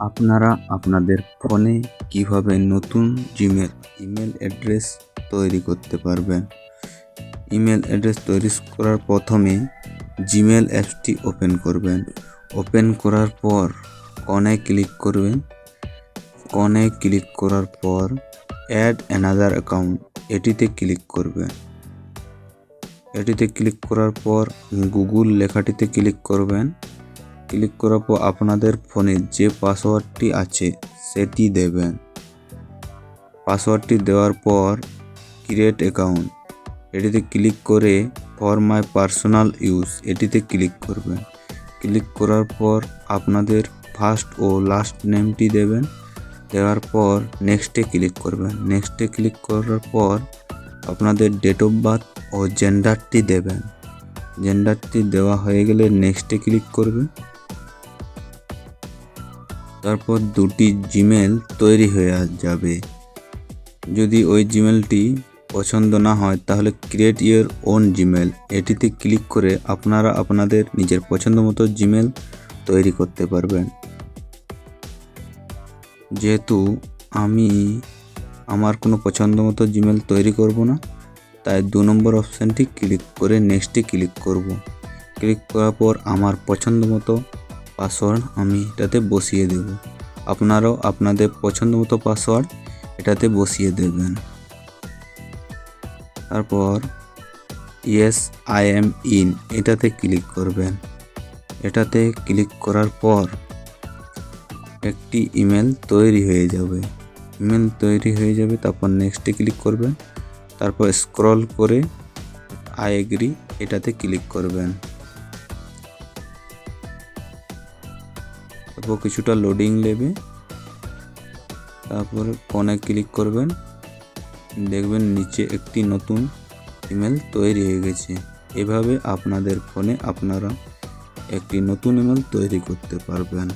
আপনারা আপনাদের ফোনে কীভাবে নতুন জিমেল, ইমেল অ্যাড্রেস তৈরি করতে পারবেন? ইমেল অ্যাড্রেস তৈরি করার প্রথমে জিমেল অ্যাপসটি ওপেন করবেন। ওপেন করার পর কনে ক্লিক করবেন। কনে ক্লিক করার পর অ্যাড অ্যানাদার অ্যাকাউন্ট এটিতে ক্লিক করবেন। এটিতে ক্লিক করার পর গুগল লেখাটিতে ক্লিক করবেন। ক্লিক করার পর আপনাদের ফোনে যে পাসওয়ার্ডটি আছে, সেটি দেবেন। পাসওয়ার্ডটি দেওয়ার পর ক্রিয়েট অ্যাকাউন্ট এটিতে ক্লিক করে ফর মাই পার্সোনাল ইউজ এটিতে ক্লিক করবেন। ক্লিক করার পর আপনাদের ফার্স্ট ও লাস্ট নেমটি দেবেন। দেওয়ার পর নেক্সটে ক্লিক করবেন। নেক্সটে ক্লিক করার পর আপনাদের ডেট অফ বার্থ ও জেন্ডারটি দেবেন। জেন্ডারটি দেওয়া হয়ে গেলে নেক্সটে ক্লিক করবেন। তারপর দুটি জিমেল তৈরি হয়ে যাবে। যদি ওই জিমেলটি পছন্দ না হয়, তাহলে ক্রিয়েট ইয়োর ওন জিমেল। এটিতে ক্লিক করে আপনারা আপনাদের নিজের পছন্দ মতো জিমেল তৈরি করতে পারবেন। যেহেতু আমি আমার কোনো পছন্দ মতো জিমেল তৈরি করব না, তাই দু নম্বর অপশানটি ক্লিক করে নেক্সটে ক্লিক করব। ক্লিক করার পর আমার পছন্দ মতো পাসওয়ার্ড আমি এটাতে বসিয়ে দেব। আপনারাও আপনাদের পছন্দ মতো পাসওয়ার্ড এটাতে বসিয়ে দেবেন। তারপর ইয়েস আই এম ইন এটাতে ক্লিক করবেন। এটাতে ক্লিক করার পর একটি ইমেল তৈরি হয়ে যাবে। ইমেল তৈরি হয়ে যাবে, তারপর নেক্সটে ক্লিক করবেন। তারপর স্ক্রল করে আই এগ্রি এটাতে ক্লিক করবেন। তারপর কিছুটা লোডিং নেবে। তারপর কনে ক্লিক করবেন। দেখবেন নিচে একটি নতুন ইমেল তৈরি হয়ে গেছে। এভাবে আপনাদের ফোনে আপনারা একটি নতুন ইমেল তৈরি করতে পারবেন।